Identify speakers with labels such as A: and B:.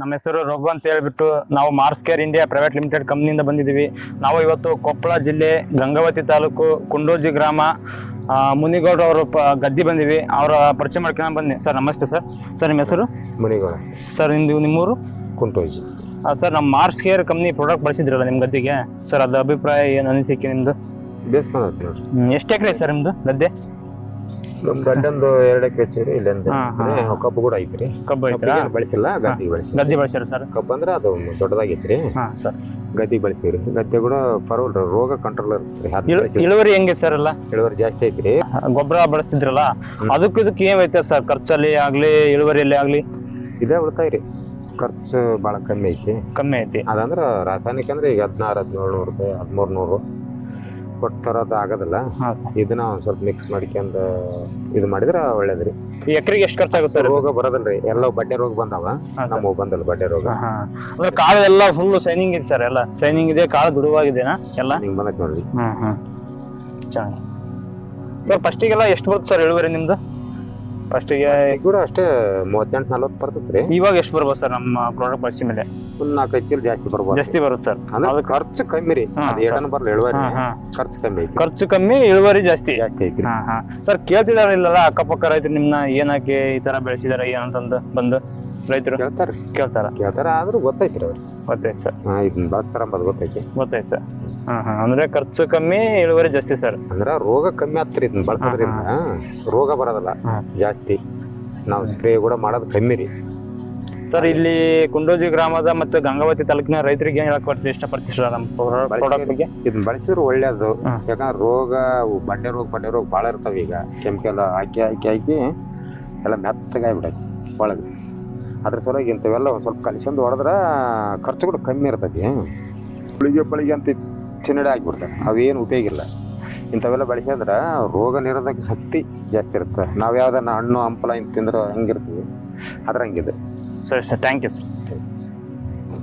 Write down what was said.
A: ನಮ್ಮ ಹೆಸರು ರಘು ಅಂತ ಹೇಳ್ಬಿಟ್ಟು ನಾವು Mars Care India private limited ಕಂಪ್ನಿಯಿಂದ ಬಂದಿದ್ದೀವಿ. ನಾವು ಇವತ್ತು ಕೊಪ್ಪಳ ಜಿಲ್ಲೆ ಗಂಗಾವತಿ ತಾಲೂಕು ಕುಂಡೋಜಿ ಗ್ರಾಮ ಮುನಿಗೌಡ ಅವರು ಪ ಗದ್ದಿ ಬಂದಿವಿ. ಅವರ ಪರಿಚಯ ಮಾಡ್ಕೊಂಡು ಬನ್ನಿ. ಸರ್ ನಮಸ್ತೆ ಸರ್. ಸರ್ ನಿಮ್ಮ ಹೆಸರು?
B: ಮುನಿಗೌಡ.
A: ಸರ್ ನಿಮ್ದು ನಿಮ್ಮೂರು?
B: ಕುಂಟೋಜಿ.
A: ಸರ್ ನಮ್ಮ ಮಾರ್ಸ್ ಕೇರ್ ಕಂಪ್ನಿ ಪ್ರಾಡಕ್ಟ್ ಬಳಸಿದ್ರಲ್ಲ ನಿಮ್ಮ ಗದ್ದಿಗೆ? ಸರ್ ಅದು ಅಭಿಪ್ರಾಯ ಏನು ಅನಿಸಿಕೆ ನಿಮ್ಮದು ಎಷ್ಟು ಎಕರೆ ಸರ್ ನಿಮ್ಮದು ಗದ್ದೆ?
B: ಅಡ್ಡೊಂದು ಎರಡು ಎಕರೆ ಹಚ್ಚಿರಿ ಇಲ್ಲೊಂದು
A: ಹಾ, ಹಾ.
B: ಎಕರೆ ಕಬ್ಬು ಕೂಡ ಐತ್ರಿ
A: ಕಬ್ಬು ಐತ್ರಾ
B: ಕಬ್ಬಿಗೆ ಬೆಳೆಸಿಲ್ಲ ಗದ್ದಿ ಬೆಳೆಸಿ
A: ಗದ್ದೆ ಬಳಸ್ಯಾರ ಸರ್?
B: ಕಬ್ಬು ಅಂದ್ರೆ ಅದು ದೊಡ್ಡದಾಗೈತ್ರಿ.
A: ಹಾಂ ಸರ್.
B: ಗದ್ದಿ ಬೆಳೆಸಿರಿ ಗದ್ದೆ ಕೂಡ ಪರವಲ್ರಿ ರೋಗ ಕಂಟ್ರೋಲ್
A: ಇಳು
B: ಬೆಳೆಸಿರಿ
A: ಇಳುವರಿ ಹೆಂಗೆ ಸರ್ ಅಲ್ಲ
B: ಇಳುವರಿ ಜಾಸ್ತಿ ಐತ್ರಿ.
A: ಗೊಬ್ಬರ ಬಳಸ್ತಿದ್ರಲ್ಲ ಅದಕ್ಕೂ ಇದಕ್ಕೆ ಏನ್ ವ್ಯತ್ಯಾಸ ಸರ್? ಖರ್ಚಲ್ಲಿ ಆಗ್ಲಿ ಇಳುವರಿಯಲ್ಲಿ ಆಗ್ಲಿ?
B: ಇದೇ ಉಳಿತಾಯ ರೀ ಖರ್ಚು ಭಾಳ ಕಮ್ಮಿ ಐತಿ.
A: ಕಮ್ಮಿ ಐತಿ.
B: ಅದಂದ್ರ ರಾಸಾಯನಿಕ ಅಂದ್ರೆ ಈಗ ಹದಿನಾರು ಹದಿನೇಳು ನೂರು ರೂಪಾಯಿ ಹದಿಮೂರು ನೂರು ಕೊಟ್ಟು ತರೋದು ಆಗೋದಿಲ್ಲ.
A: ಹಾ ಸರ್.
B: ಇದನ್ನ ಒಂದು ಸ್ವಲ್ಪ ಮಿಕ್ಸ್ ಮಾಡ್ಕೊಂಡು ಇದು ಮಾಡಿದ್ರೆ ಒಳ್ಳೇದ್ರಿ.
A: ಎಕರೆಗೆ ಎಷ್ಟು ಖರ್ಚಾಗುತ್ತೆ ಸರ್?
B: ರೋಗ ರೀ ಎಲ್ಲ ಬಡ್ಡೆ ರೋಗ ಬಂದಾವ.
A: ನಮ್ಮ ಸರ್.
B: ನಮಗ್ ಬಂದಲ್ಲ ಬಡ್ಡೆ ರೋಗ.
A: ಅಂದ್ರೆ ಕಾಳು ಎಲ್ಲ ಫುಲ್ ಶೈನಿಂಗ್ ಇದೆ ಸರ್ ಎಲ್ಲ. ಶೈನಿಂಗ್ ಇದೆ ಕಾಳು ದುಡುವಾಗಿದೆನಾ ಎಲ್ಲ?
B: ನಿಮ್ಗೆ ಬಂದಕ್ಕೆ ನೋಡ್ರಿ.
A: ಹ್ಮ್ ಹ್ಮ್. ಚೆನ್ನಾಗಿ ಸರ್ ಫಸ್ಟಿಗೆಲ್ಲ ಎಷ್ಟು ಬರುತ್ತೆ ಸರ್ ಇಳುವರಿ ನಿಮ್ದು? ಫಸ್ಟಿಗೆ
B: ಕೂಡ ಅಷ್ಟೇ ಮೂವತ್ತೆಂಟು ನಲ್ವತ್ತು ರೀ.
A: ಇವಾಗ ಎಷ್ಟು ಬರ್ಬೋದು ಸರ್ ನಮ್ಮ ಪ್ರಾಡಕ್ಟ್ ಬಳಸಿ ಮೇಲೆ?
B: ಒಂದು ನಾಲ್ಕೈದು ಚೀಲ ಜಾಸ್ತಿ ಬರ್ಬೋದು.
A: ಜಾಸ್ತಿ ಬರುತ್ತೆ ಸರ್.
B: ಅಂದ್ರೆ ಖರ್ಚು ಕಮ್ಮಿ ರೀ. ಅದು ಏಟನ್ ಬರ್ಲಿ ಇಳುವರಿ ಖರ್ಚು ಕಮ್ಮಿ ಐತಿ.
A: ಖರ್ಚು ಕಮ್ಮಿ ಇಳುವರಿ ಜಾಸ್ತಿ.
B: ಜಾಸ್ತಿ ಐತಿ
A: ಹಾ ಹಾ. ಸರ್ ಕೇಳ್ತಿದಾರ ಇಲ್ಲಲ್ಲ ಅಕ್ಕಪಕ್ಕ ರೈತರು ನಿಮ್ನ ಏನಕ್ಕೆ ಈ ತರ ಬೆಳೆಸಿದಾರೆ ಏನಂತಂದು ಬಂದು ರೈತರು?
B: ಕೇಳ್ತಾರ.
A: ಕೇಳ್ತಾರ?
B: ಕೇಳ್ತಾರ ಆದ್ರೂ ಗೊತ್ತೈತಿ ಅವ್ರಿ.
A: ಗೊತ್ತೈತೆ ಸರ್.
B: ಹಾ ಇದನ್ನ ಬಳಸ್ತಾರ ಅಂಬದ್ ಗೊತ್ತೈತಿ.
A: ಗೊತ್ತಾಯ್ತು ಸರ್. ಹಾ ಹಾ. ಅಂದ್ರೆ ಖರ್ಚು ಕಮ್ಮಿ ಇಳುವರಿ ಜಾಸ್ತಿ ಸರ್.
B: ಅಂದ್ರೆ ರೋಗ ಕಮ್ಮಿ ಆಗ್ತರಿ ಇದನ್ನ ಬಳಸೋದ್ರಿಂದ. ರೋಗ ಬರೋದಲ್ಲ.
A: ಹಾ
B: ಜಾಸ್ತಿ. ನಾವು ಸ್ಪ್ರೇ ಕೂಡ ಮಾಡೋದು ಕಮ್ಮಿ ರೀ.
A: ಸರ್ ಇಲ್ಲಿ ಕುಂಡೋಜಿ ಗ್ರಾಮದ ಮತ್ತು ಗಂಗಾವತಿ ತಾಲೂಕಿನ ರೈತರಿಗೆ ಏನ್ ಹೇಳಕ್ ಬರ್ತೀವಿ ಇಷ್ಟಪಡ್ತೀವಿ ಸರ್ ನಮ್ಮ ಪ್ರಾಡಕ್ಟ್ ಬಗ್ಗೆ?
B: ಇದನ್ನ ಬಳಸಿದ್ರೆ ಒಳ್ಳೇದು. ಯಾಕಂದ್ರೆ ರೋಗ ಬಂಡೆ ರೋಗ ಬಂಡೆ ರೋಗ ಭಾಳ ಇರ್ತಾವ ಈಗ. ಕೆಮಿಕಲ್ ಹಾಕಿ ಹಾಕಿ ಹಾಕಿ ಎಲ್ಲ ಮೆತ್ತಗಾಗ್ಬಿಡೈತಿ ಒಳಗೆ. ಅದ್ರ ಸಲುವಾಗಿ ಇಂಥವೆಲ್ಲ ಒಂದ್ ಸ್ವಲ್ಪ ಕಲಿಸಂದು ಹೊಡೆದ್ರೆ ಖರ್ಚು ಕೂಡ ಕಮ್ಮಿ ಇರ್ತೈತಿ ಬೆಳಿಗ್ಗೆ ಬೆಳಿಗ್ಗೆ ಅಂತ ಚಿನ್ನಡೆ ಹಾಕ್ಬಿಡ್ತಾರೆ. ಅವೇನು ಉಪಯೋಗ ಇಲ್ಲ. ಇಂಥವೆಲ್ಲ ಬೆಳೆಸಿದ್ರೆ ರೋಗ ನಿರೋಧಕ ಶಕ್ತಿ ಜಾಸ್ತಿ ಇರುತ್ತೆ. ನಾವು ಯಾವ್ದನ್ನ ಹಣ್ಣು, ಹಂಪಲ ಹಿಂಗೆ ತಿಂದ್ರೆ ಹೆಂಗಿರ್ತೀವಿ? ಅದ್ರ ಹಂಗಿದೆ
A: ಸರಿ ಸರ್ ಥ್ಯಾಂಕ್ ಯು ಸರ್